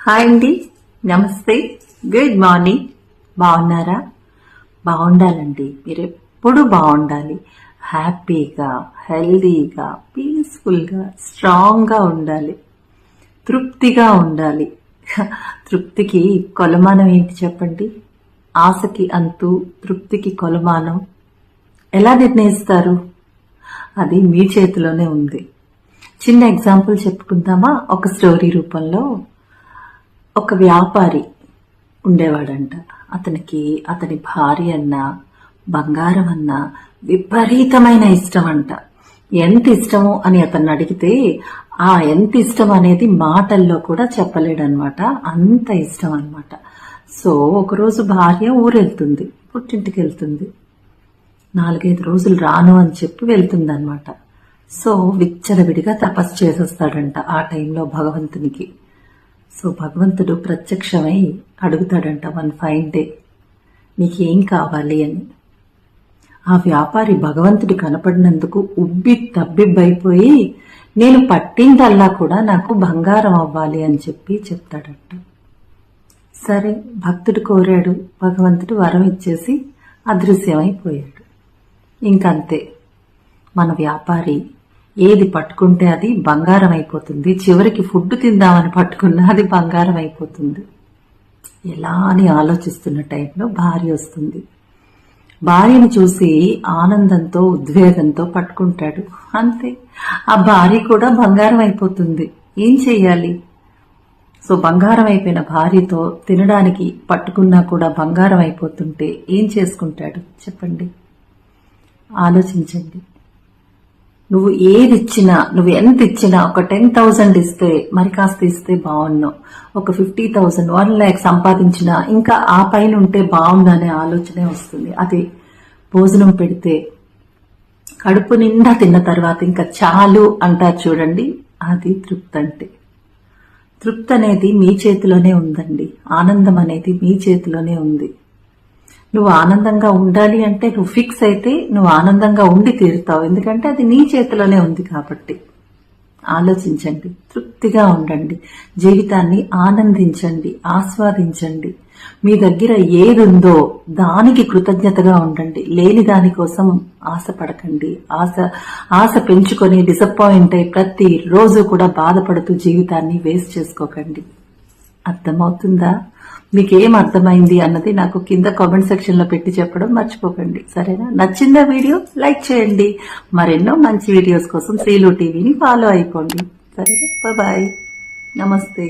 Hi అండి నమస్తే good morning బాగున్నారా? బాగుండాలండి. మీరు ఎప్పుడు బాగుండాలి. హ్యాపీగా హెల్దీగా పీస్ఫుల్గా స్ట్రాంగ్గా ఉండాలి. తృప్తిగా ఉండాలి. తృప్తికి కొలమానం ఏంటి చెప్పండి? ఆశకి అంతు తృప్తికి కొలమానం. ఎలా నిర్ణయిస్తారు? అది మీ చేతిలోనే ఉంది. చిన్న ఎగ్జాంపుల్ చెప్పుకుందామా? ఒక స్టోరీ రూపంలో ఒక వ్యాపారి ఉండేవాడంట. అతనికి అతని భార్య అన్న బంగారం అన్న విపరీతమైన ఇష్టం అంట ఎంత ఇష్టము? అని అతన్ని అడిగితే ఆ ఎంత ఇష్టం అనేది మాటల్లో కూడా చెప్పలేడనమాట అంత ఇష్టం అనమాట సో ఒకరోజు భార్య ఊరెళ్తుంది పుట్టింటికి వెళ్తుంది నాలుగైదు రోజులు రాను అని చెప్పి వెళ్తుందన్నమాట. సో విచ్చలవిడిగా తపస్సు చేసేస్తాడంట ఆ టైంలో భగవంతునికి. సో భగవంతుడు ప్రత్యక్షమై అడుగుతాడంట వన్ ఫైన్ డే నీకేం కావాలి? అని. ఆ వ్యాపారి భగవంతుడి కనపడినందుకు ఉబ్బి తబ్బిబ్బైపోయి నేను పట్టిందల్లా కూడా నాకు బంగారం అవ్వాలి అని చెప్పి చెప్తాడంట. సరే భక్తుడు కోరాడు. భగవంతుడు వరం ఇచ్చేసి అదృశ్యమైపోయాడు. ఇంకంతే. మన వ్యాపారి ఏది పట్టుకుంటే అది బంగారం అయిపోతుంది. చివరికి ఫుడ్ తిందామని పట్టుకున్నా అది బంగారం అయిపోతుంది. ఎలా అని ఆలోచిస్తున్న టైంలో భార్య వస్తుంది. భార్యను చూసి ఆనందంతో ఉద్వేగంతో పట్టుకుంటాడు. అంతే. ఆ భార్య కూడా బంగారం అయిపోతుంది. ఏం చెయ్యాలి? సో బంగారం అయిపోయిన భార్యతో తినడానికి పట్టుకున్నా కూడా బంగారం అయిపోతుంటే ఏం చేసుకుంటాడు? చెప్పండి. ఆలోచించండి. నువ్వు ఏది ఇచ్చినా నువ్వు ఎంత ఇచ్చినా ఒక టెన్ థౌసండ్ ఇస్తే మరి కాస్త ఇస్తే బాగున్నావు. ఒక ఫిఫ్టీ థౌసండ్ వన్ ల్యాక్ సంపాదించినా ఇంకా ఆ పైన ఉంటే బాగుండు అనే ఆలోచనే వస్తుంది. అది భోజనం పెడితే కడుపు నిండా తిన్న తర్వాత ఇంకా చాలు అంటారు చూడండి. అది తృప్తి అంటే. తృప్తి అనేది మీ చేతిలోనే ఉందండి. ఆనందం అనేది మీ చేతిలోనే ఉంది. నువ్వు ఆనందంగా ఉండాలి అంటే నువ్వు ఫిక్స్ అయితే నువ్వు ఆనందంగా ఉండి తీరుతావు. ఎందుకంటే అది నీ చేతిలోనే ఉంది కాబట్టి. ఆలోచించండి తృప్తిగా ఉండండి జీవితాన్ని ఆనందించండి ఆస్వాదించండి. మీ దగ్గర ఏదుందో దానికి కృతజ్ఞతగా ఉండండి. లేని దానికోసం ఆశపడకండి. ఆశ ఆశ పెంచుకొని డిసప్పాయింట్ అయి ప్రతి రోజు కూడా బాధపడుతూ జీవితాన్ని వేస్ట్ చేసుకోకండి. అర్థమవుతుందా? మీకు ఏం అర్థమైంది అన్నది నాకు కింద కామెంట్ సెక్షన్లో పెట్టి చెప్పడం మర్చిపోకండి. సరేనా? నచ్చిందా వీడియో? లైక్ చేయండి. మరెన్నో మంచి వీడియోస్ కోసం శ్రీలు టీవీని ఫాలో అయిపోండి సరేనా? బాయ్ నమస్తే.